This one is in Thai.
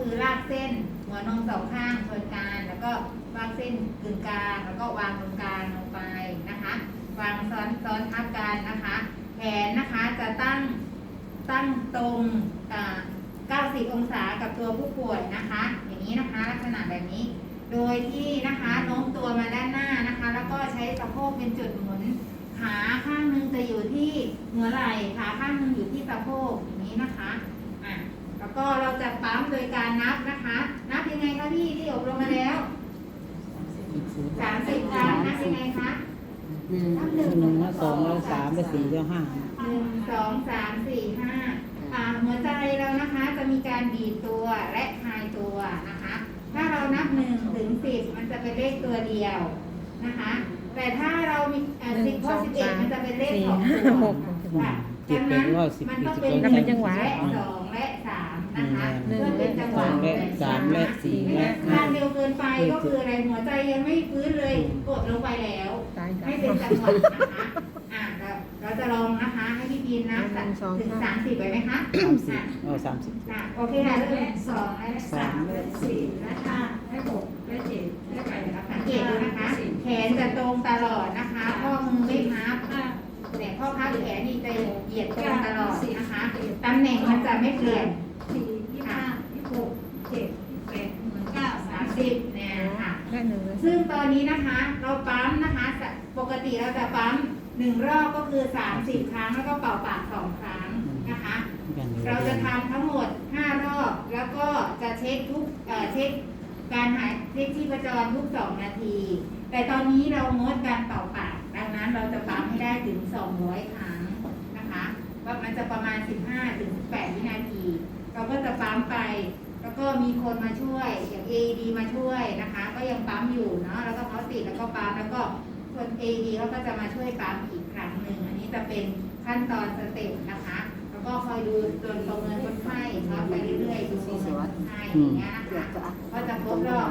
คือลากเส้น หัวนมสองข้างชนกัน แล้วก็วางเส้นกึ่งกลาง แล้วก็วางตรงกลางลงไปนะคะ วางซ้อนซ้อนทับกันนะคะ แขนนะคะจะตั้งตั้งตรงอ่า90 องศากับตัวผู้ป่วยนะคะ อย่างนี้นะคะลักษณะแบบนี้ โดยที่นะคะโน้มตัวมาด้านหน้านะคะ แล้วก็ใช้สะโพกเป็นจุดหมุน ขาข้างหนึงจะอยู่ที่หัวไหล่ขาข้างหนึงอยู่ที่สะโพกอย่างนี้นะคะอะ แล้วก็เราจะปั๊มโดยการนับนะคะ นับยังไงคะพี่ที่อบรมมาแล้วสามสิบครั้งนับยังไงคะหนึ่งหนึ่งแล้วสองแล้วสามแล้วสี่แล้วห้าหนึ่งสองสามสี่ห้าอ่าหัวใจเรานะคะจะมีการบีบตัวและคลายตัวนะคะ ถ้าเรานับหนึ่งถึงสิบมันจะเป็นเลขตัวเดียวนะคะ แต่ถ้าเรามีสิบข้อสิบเอ็ดมันจะเป็นเลขสองตัวค่ะดังนั้นมันต้องเป็นหนึ่งและสองและสาม นะคะเพื่อเป็นจังหวะและสามและสี่และถ้าห้าเร็วเกินไปก็คืออะไรหัวใจยังไม่ฟื้นเลยกดลงไปแล้วตายให้เป็นจังหวะนะคะอ่าเราเราจะลองนะคะให้พี่พีนนะหนึ่งสองถึงสามสามสิบไปไหมคะสามสิบอะเออสามสิบอะโอเคค่ะเริ่มสองและสาสามมและและสี่สี่และห้าและหกและเจ็ดและแปดและสังเกตดูนะคะ แขนจะตรงตลอดนะคะข้อมือไม่พับแต่ข้อพับแขนนี่จะเหยียดตรงตลอดนะคะตำแหน่งมันจะไม่เปลี่ยน สี่ยี่ห้ายี่หกเจ็ดยี่แปดหนึ่งเก้า สาสามมสิสิบบเนี่ยค่ะได้หนึ่งเลยซึ่งตอนนี้นะคะ เราปั๊มนะคะจะปกติเราจะปั๊มหนึ่งรอบก็คือ30ครั้งแล้วก็เป่าปากสองครั้งนะคะ เราจะทำทั้งหมด5รอบ แล้วก็จะเช็คทุกเอ่อเช็คการหายเช็คที่ประจรทุก2นาที แต่ตอนนี้เรางดการเป่าปาก ดังนั้นเราจะปั๊มให้ได้ถึง200ครั้งนะคะว่ามันจะประมาณ15ถึง18วินาที เราก็จะปั๊มไป แล้วก็มีคนมาช่วยอย่าง AED มาช่วยนะคะ ก็ยังปั๊มอยู่เนาะแล้วก็เขาติดแล้วก็ปั๊มแล้วก็คน AED เขาก็จะมาช่วยปั๊มอีกครั้งหนึ่งอันนี้จะเป็นขั้นตอนสเต็ปนะคะ แล้วก็คอยดูจนประเมินคนไข้ครับไปเรื่อยๆดูประเมินคนไข้อย่างเงี้ยนะคะก็จะครบรอบ